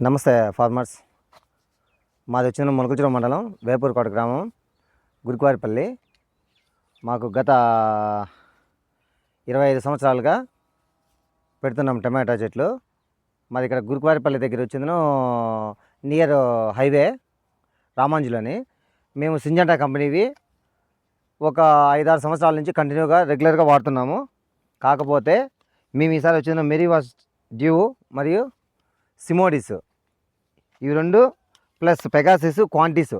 నమస్తే ఫార్మర్స్. మాది వచ్చిన ములకచూరు మండలం వేపూరుకోట గ్రామం గురికవారిపల్లి. మాకు గత ఇరవై ఐదు సంవత్సరాలుగా పెడుతున్నాం టమాటా చెట్లు. మాది ఇక్కడ గురికవారిపల్లి దగ్గర వచ్చిందను నియర్ హైవే రామాంజులని. మేము సింజంటా కంపెనీవి ఒక ఐదారు సంవత్సరాల నుంచి కంటిన్యూగా రెగ్యులర్గా వాడుతున్నాము. కాకపోతే మేము ఈసారి వచ్చిన మెరీ మెరీవాస్ డ్యూ మరియు సిమోడిస్ ఇవి రెండు ప్లస్ పెగాసిస్ క్వాంటిస్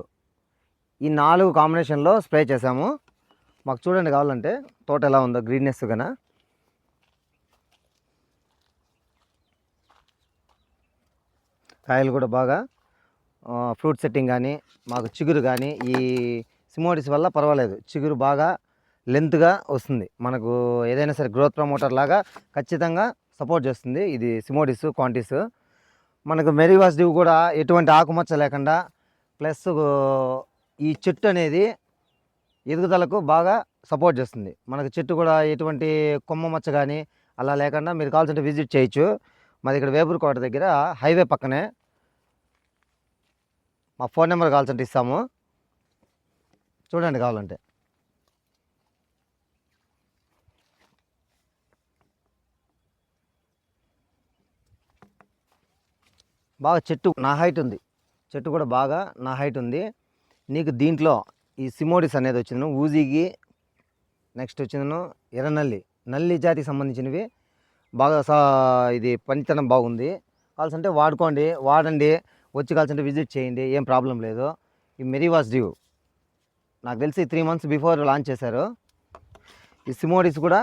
ఈ నాలుగు కాంబినేషన్లో స్ప్రే చేసాము మాకు చూడండి కావాలంటే తోట ఎలా ఉందో గ్రీన్నెస్ కన కాయలు కూడా బాగా ఫ్రూట్ సెట్టింగ్ కానీ మాకు చిగురు కానీ ఈ సిమోడిస్ వల్ల పర్వాలేదు. చిగురు బాగా లెంత్గా వస్తుంది. మనకు ఏదైనా సరే గ్రోత్ ప్రమోటర్ లాగా ఖచ్చితంగా సపోర్ట్ చేస్తుంది. ఇది సిమోడిస్ క్వాంటిస్ మనకు మెరీవాస్ కూడా ఎటువంటి ఆకుమచ్చ లేకుండా ప్లస్ ఈ చెట్టు అనేది ఎదుగుదలకు బాగా సపోర్ట్ చేస్తుంది. మనకు చెట్టు కూడా ఎటువంటి కొమ్మ మచ్చ కానీ అలా లేకుండా మీరు కావాల్సింటే విజిట్ చేయొచ్చు. మాది ఇక్కడ వేపూరుకోట దగ్గర హైవే పక్కనే. మా ఫోన్ నెంబర్ కావాల్సింటే ఇస్తాము. చూడండి కావాలంటే. బాగా చెట్టు నా హైట్ ఉంది. చెట్టు కూడా బాగా నా హైట్ ఉంది. నీకు దీంట్లో ఈ సిమోడిస్ అనేది వచ్చింది ఊజీగి నెక్స్ట్ వచ్చిందను ఎర్రనల్లి. నల్లి జాతికి సంబంధించినవి. బాగా సా ఇది పనితనం బాగుంది. కావాల్సంటే వాడుకోండి వాడండి. వచ్చి కావాల్సంటే విజిట్ చేయండి ఏం ప్రాబ్లం లేదు. ఈ మెరీవాస్ డ్యూ నాకు తెలిసి త్రీ మంత్స్ బిఫోర్ లాంచ్ చేశారు. ఈ సిమోడిస్ కూడా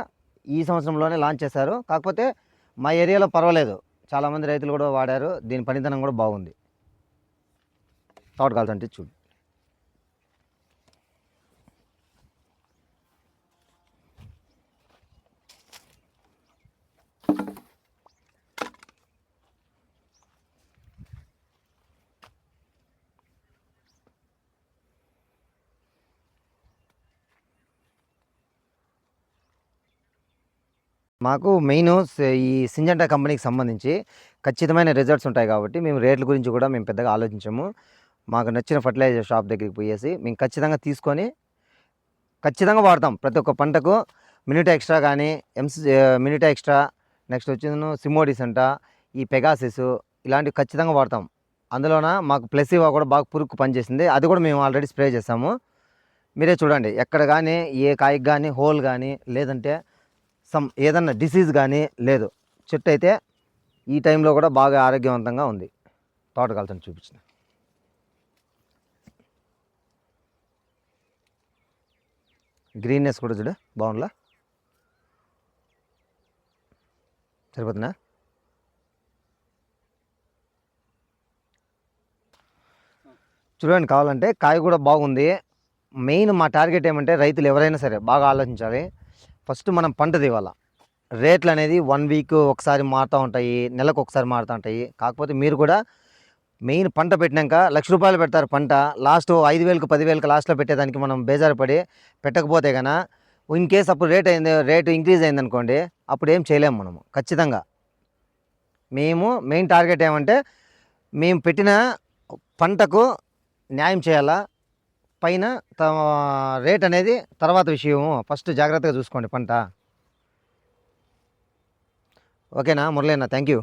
ఈ సంవత్సరంలోనే లాంచ్ చేశారు. కాకపోతే మా ఏరియాలో పర్వాలేదు. చాలామంది రైతులు కూడా వాడారు. దీని పనితనం కూడా బాగుంది. తోట కాల్చంటే చూడు. మాకు మెయిన్ ఈ సింజంటా కంపెనీకి సంబంధించి ఖచ్చితమైన రిజల్ట్స్ ఉంటాయి కాబట్టి మేము రేట్ల గురించి కూడా మేము పెద్దగా ఆలోచించము. మాకు నచ్చిన ఫర్టిలైజర్ షాప్ దగ్గరికి పోయేసి మేము ఖచ్చితంగా తీసుకొని ఖచ్చితంగా వాడతాం ప్రతి ఒక్క పంటకు. మినిటా ఎక్స్ట్రా కానీ ఎంస్ మినిటా ఎక్స్ట్రా నెక్స్ట్ వచ్చింది సిమోడిస్ అంట ఈ పెగాసిస్ ఇలాంటివి ఖచ్చితంగా వాడతాం. అందులోన మాకు ప్లెసివా కూడా బాగా పురుక్కు పనిచేసింది. అది కూడా మేము ఆల్రెడీ స్ప్రే చేసాము. మీరే చూడండి ఎక్కడ కానీ ఏ కాయకు కానీ హోల్ కానీ లేదంటే సమ్ ఏదన్నా డిసీజ్ కానీ లేదు. చెట్టు అయితే ఈ టైంలో కూడా బాగా ఆరోగ్యవంతంగా ఉంది. తోటకాలతో చూపించిన. గ్రీన్నెస్ కూడా చూడు బాగుండలా సరిపోతుందా? చూడండి కావాలంటే కాయ కూడా బాగుంది. మెయిన్ మా టార్గెట్ ఏమంటే రైతులు ఎవరైనా సరే బాగా ఆలోచించాలి. ఫస్ట్ మనం పంట తీవాల. రేట్లు అనేది వన్ వీక్ ఒకసారి మారుతూ ఉంటాయి నెలకు ఒకసారి మారుతూ ఉంటాయి. కాకపోతే మీరు కూడా మెయిన్ పంట పెట్టినాక లక్ష రూపాయలు పెడతారు పంట. లాస్ట్ ఐదు వేలకు పదివేలకు లాస్ట్లో పెట్టేదానికి మనం బేజారు పడి పెట్టకపోతే కనుక ఇన్ కేస్ అప్పుడు రేట్ అయింది రేటు ఇంక్రీజ్ అయిందనుకోండి అప్పుడు ఏం చేయలేము మనము ఖచ్చితంగా. మేము మెయిన్ టార్గెట్ ఏమంటే మేము పెట్టిన పంటకు న్యాయం చేయాలా పైన త- రేట్ అనేది తర్వాత విషయం ఫస్ట్ జాగ్రత్తగా చూసుకోండి పంట. ఓకేనా మురళీనా థ్యాంక్ యూ